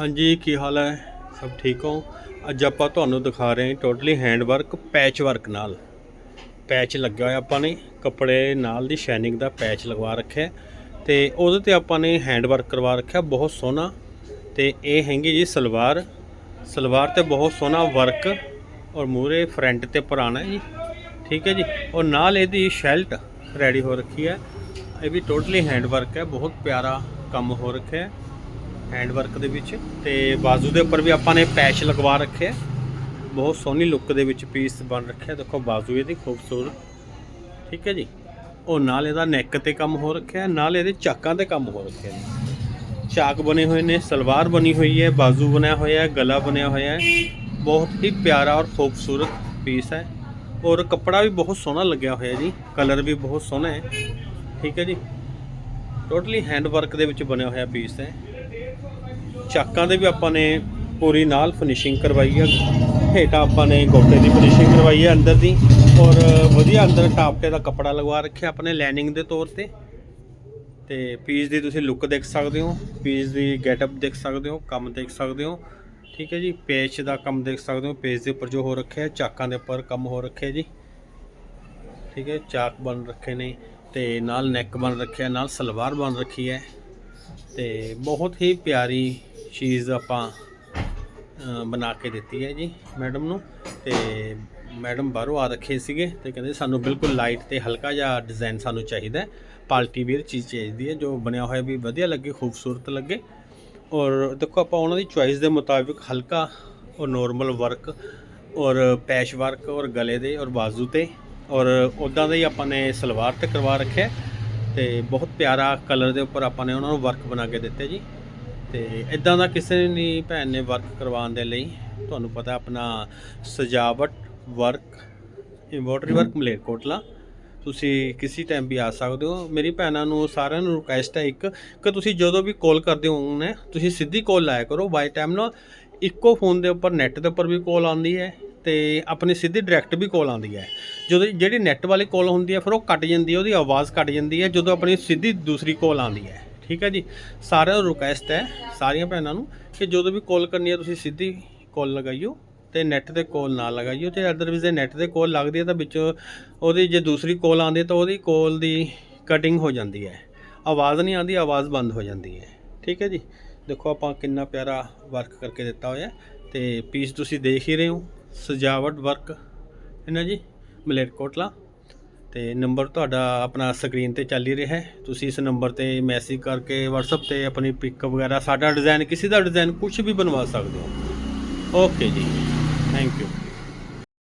ਹਾਂਜੀ, ਕੀ ਹਾਲ ਹੈ? ਸਭ ਠੀਕ ਹੋ? ਅੱਜ ਆਪਾਂ ਤੁਹਾਨੂੰ ਦਿਖਾ ਰਹੇ ਹਾਂ totally hand work patch work ਨਾਲ। ਪੈਚ ਲੱਗਿਆ ਹੋਇਆ ਆਪਾਂ ਨੇ, ਕੱਪੜੇ ਨਾਲ ਦੀ ਸ਼ਾਈਨਿੰਗ ਦਾ ਪੈਚ ਲਗਵਾ ਰੱਖਿਆ ਹੈ। ਤੇ ਉਹਦੇ ਤੇ ਆਪਾਂ ਨੇ ਹੈਂਡ ਵਰਕ ਕਰਵਾ ਰੱਖਿਆ, ਬਹੁਤ ਸੋਹਣਾ। ਤੇ ਇਹ ਹੈਗੀ ਜੀ ਸਲਵਾਰ। ਸਲਵਾਰ ਤੇ ਬਹੁਤ ਸੋਹਣਾ ਵਰਕ, ਔਰ ਮੂਰੇ ਫਰੰਟ ਤੇ ਪੁਰਾਣਾ ਜੀ। ਠੀਕ ਹੈ ਜੀ? ਔਰ ਨਾਲ ਇਹਦੀ ਸ਼ੈਲਟ ਰੈਡੀ ਹੋ ਰੱਖੀ ਹੈ। ਇਹ ਵੀ ਟੋਟਲੀ ਹੈਂਡ ਵਰਕ ਹੈ, ਬਹੁਤ ਪਿਆਰਾ ਕੰਮ ਹੋ ਰੱਖਿਆ ਹੈ। ਹੈਂਡ ਵਰਕ ਦੇ ਵਿੱਚ ਤੇ ਬਾਜ਼ੂ ਦੇ ਉੱਪਰ ਵੀ ਆਪਾਂ ਨੇ ਪੈਚ ਲਗਵਾ ਰੱਖਿਆ ਬਹੁਤ ਸੋਹਣੀ ਲੁੱਕ ਦੇ ਵਿੱਚ ਪੀਸ ਬਣ ਰੱਖਿਆ। ਦੇਖੋ ਬਾਜ਼ੂ ਇਹਦੀ ਖੂਬਸੂਰਤ। ਠੀਕ ਹੈ ਜੀ? ਉਹ ਨਾਲ ਇਹਦਾ ਨੈਕ ਤੇ ਕੰਮ ਹੋ ਰੱਖਿਆ, ਨਾਲ ਇਹਦੇ ਚਾਕਾਂ ਤੇ ਕੰਮ ਹੋ ਰੱਖਿਆ ਜੀ। ਚਾਕ ਬਣੇ ਹੋਏ ਨੇ, ਸਲਵਾਰ ਬਣੀ ਹੋਈ ਹੈ, ਬਾਜ਼ੂ ਬਣਿਆ ਹੋਇਆ ਹੈ ਗਲਾ ਬਣਿਆ ਹੋਇਆ ਹੈ। ਬਹੁਤ ਹੀ ਪਿਆਰਾ ਔਰ ਖੂਬਸੂਰਤ ਪੀਸ ਹੈ। ਔਰ ਕੱਪੜਾ ਵੀ ਬਹੁਤ ਸੋਹਣਾ ਲੱਗਿਆ ਹੋਇਆ ਜੀ। ਕਲਰ ਵੀ ਬਹੁਤ ਸੋਹਣਾ ਹੈ। ਠੀਕ ਹੈ ਜੀ? ਟੋਟਲੀ ਹੈਂਡ ਵਰਕ ਦੇ ਵਿੱਚ ਬਣਿਆ ਹੋਇਆ ਪੀਸ ਹੈ। ਚਾਕਾਂ ਦੇ ਵੀ ਆਪਾਂ ਨੇ ਪੂਰੀ ਨਾਲ ਫਿਨਿਸ਼ਿੰਗ ਕਰਵਾਈ ਹੈ ਹੇਠਾਂ ਆਪਾਂ ਨੇ ਗੋਟੇ ਦੀ ਫਿਨਿਸ਼ਿੰਗ ਕਰਵਾਈ ਹੈ ਅੰਦਰ ਦੀ। ਔਰ ਵਧੀਆ ਅੰਦਰ ਟਾਪਟੇ ਦਾ ਕੱਪੜਾ ਲਗਵਾ ਰੱਖਿਆ ਆਪਣੇ ਲੈਨਿੰਗ ਦੇ ਤੌਰ ਤੇ। ਤੇ ਪੀਸ ਦੀ ਤੁਸੀਂ ਲੁੱਕ ਦੇਖ ਸਕਦੇ ਹੋ, ਪੀਸ ਦੀ ਗੈਟਅਪ ਦੇਖ ਸਕਦੇ ਹੋ, ਕੰਮ ਦੇਖ ਸਕਦੇ ਹੋ। ਠੀਕ ਹੈ ਜੀ ਪੇਚ ਦਾ ਕੰਮ ਦੇਖ ਸਕਦੇ ਹੋ ਪੇਚ ਦੇ ਉੱਪਰ ਜੋ ਹੋ ਰੱਖਿਆ ਹੈ ਚਾਕਾਂ ਦੇ ਉੱਪਰ ਕੰਮ ਹੋ ਰੱਖਿਆ ਜੀ। ਠੀਕ ਹੈ, ਚਾਕ ਬਣ ਰੱਖੇ ਨੇ ਤੇ ਨਾਲ ਨੈਕ ਬਣ ਰੱਖਿਆ, ਨਾਲ ਸਲਵਾਰ ਬਣ ਰੱਖੀ ਹੈ। ਤੇ ਬਹੁਤ ਹੀ ਪਿਆਰੀ ਚੀਜ਼ ਆਪਾਂ ਬਣਾ ਕੇ ਦਿੱਤੀ ਹੈ ਜੀ ਮੈਡਮ ਨੂੰ ਤੇ ਮੈਡਮ ਬਾਹਰੋਂ ਆ ਰੱਖੇ ਸੀਗੇ ਤੇ ਕਹਿੰਦੇ ਸਾਨੂੰ ਬਿਲਕੁਲ ਲਾਈਟ ਤੇ ਹਲਕਾ ਜਿਹਾ ਡਿਜ਼ਾਈਨ ਸਾਨੂੰ ਚਾਹੀਦਾ ਹੈ। ਪਾਰਟੀ ਵੇਅਰ ਚੀਜ਼ ਚਾਹੀਦੀ ਹੈ ਜੋ ਬਣਿਆ ਹੋਇਆ ਵੀ ਵਧੀਆ ਲੱਗੇ, ਖੂਬਸੂਰਤ ਲੱਗੇ। ਔਰ ਦੇਖੋ ਆਪਾਂ ਉਹਨਾਂ ਦੀ ਚੁਆਇਸ ਦੇ ਮੁਤਾਬਿਕ ਹਲਕਾ ਔਰ ਨੋਰਮਲ ਵਰਕ ਔਰ ਪੈਸ਼ ਵਰਕ ਔਰ ਗਲੇ ਦੇ ਔਰ ਬਾਜ਼ੂ ਤੇ ਔਰ ਉਦਾਂ ਦਾ ਹੀ ਆਪਾਂ ਨੇ ਸਲਵਾਰ ਤੇ ਕਰਵਾ ਰੱਖਿਆ ਤੇ ਬਹੁਤ ਪਿਆਰਾ ਕਲਰ ਦੇ ਉੱਪਰ ਆਪਾਂ ਨੇ ਉਹਨਾਂ ਨੂੰ ਵਰਕ ਬਣਾ ਕੇ ਦਿੱਤੇ ਜੀ। ਤੇ ਇਦਾਂ ਦਾ ਕਿਸੇ ਨੇ ਭੈਣ ਨੇ ਵਰਕ ਕਰਵਾਉਣ ਦੇ ਲਈ, ਤੁਹਾਨੂੰ ਪਤਾ ਆਪਣਾ ਸਜਾਵਟ ਵਰਕ ਇੰਬੋਟਰੀ ਵਰਕ ਮਲੇਰਕੋਟਲਾ। ਤੁਸੀਂ ਕਿਸੇ ਟਾਈਮ ਵੀ ਆ ਸਕਦੇ ਹੋ। ਮੇਰੀ ਭੈਣਾਂ ਨੂੰ, ਸਾਰਿਆਂ ਨੂੰ ਰਿਕੁਐਸਟ ਹੈ ਇੱਕ, ਕਿ ਤੁਸੀਂ ਜਦੋਂ ਵੀ ਕਾਲ ਕਰਦੇ ਹੋ ਨੇ ਤੁਸੀਂ ਸਿੱਧੀ ਕਾਲ ਲਾਇਆ ਕਰੋ। ਬਾਈ ਟਾਈਮ ਨਾਲ ਇੱਕੋ ਫੋਨ ਦੇ ਉੱਪਰ ਨੈਟ ਦੇ ਉੱਪਰ ਵੀ ਕਾਲ ਆਉਂਦੀ ਹੈ ਤੇ ਆਪਣੀ ਸਿੱਧੀ ਡਾਇਰੈਕਟ ਵੀ ਕਾਲ ਆਉਂਦੀ ਹੈ। ਜਦੋਂ ਜਿਹੜੀ ਨੈਟ ਵਾਲੀ ਕਾਲ ਹੁੰਦੀ ਹੈ, ਫਿਰ ਉਹ ਕੱਟ ਜਾਂਦੀ ਹੈ, ਉਹਦੀ ਆਵਾਜ਼ ਕੱਟ ਜਾਂਦੀ ਹੈ। ਜਦੋਂ ਆਪਣੀ ਸਿੱਧੀ ਦੂਸਰੀ ਕਾਲ ਆਉਂਦੀ ਹੈ। ਠੀਕ ਹੈ ਜੀ। ਸਾਰਿਆਂ ਨੂੰ ਰਿਕੁਐਸਟ ਹੈ, ਸਾਰੀਆਂ ਭੈਣਾਂ ਨੂੰ, ਕਿ ਜਦੋਂ ਵੀ ਕਾਲ ਕਰਨੀ ਹੈ, ਤੁਸੀਂ ਸਿੱਧੀ ਕਾਲ ਲਗਾਈਓ ਤੇ ਨੈਟ ਤੇ ਕਾਲ ਨਾ ਲਗਾਈਓ। ਤੇ ਅਦਰਵਾਈਜ਼ ਜੇ ਨੈਟ ਤੇ ਕਾਲ ਲੱਗਦੀ ਹੈ, ਤਾਂ ਵਿੱਚ ਉਹਦੀ ਜੇ ਦੂਸਰੀ ਕਾਲ ਆਉਂਦੀ ਹੈ, ਤਾਂ ਉਹਦੀ ਕਾਲ ਦੀ ਕਟਿੰਗ ਹੋ ਜਾਂਦੀ ਹੈ। ਆਵਾਜ਼ ਨਹੀਂ ਆਉਂਦੀ, ਆਵਾਜ਼ ਬੰਦ ਹੋ ਜਾਂਦੀ ਹੈ। ਠੀਕ ਹੈ ਜੀ। ਦੇਖੋ, ਆਪਾਂ ਕਿੰਨਾ ਪਿਆਰਾ ਵਰਕ ਕਰਕੇ ਦਿੱਤਾ ਹੋਇਆ ਹੈ ਤੇ ਪੀਸ ਤੁਸੀਂ ਦੇਖ ਹੀ ਰਹੇ ਹੋ। ਸਜਾਵਟ ਵਰਕ ਹੈ ਨਾ ਜੀ? ਮਲੇਰਕੋਟਲਾ। ਤੇ ਨੰਬਰ ਤੁਹਾਡਾ ਆਪਣਾ ਸਕਰੀਨ ਤੇ ਚੱਲ ਹੀ ਰਿਹਾ ਹੈ। ਤੁਸੀਂ ਇਸ ਨੰਬਰ ਤੇ ਮੈਸੇਜ ਕਰਕੇ WhatsApp ਤੇ ਆਪਣੀ ਪਿਕ ਵਗੈਰਾ, ਸਾਡਾ ਡਿਜ਼ਾਈਨ ਕਿਸੇ ਦਾ ਡਿਜ਼ਾਈਨ ਕੁਝ ਵੀ ਬਣਵਾ ਸਕਦੇ ਹੋ। ਓਕੇ ਜੀ। Thank you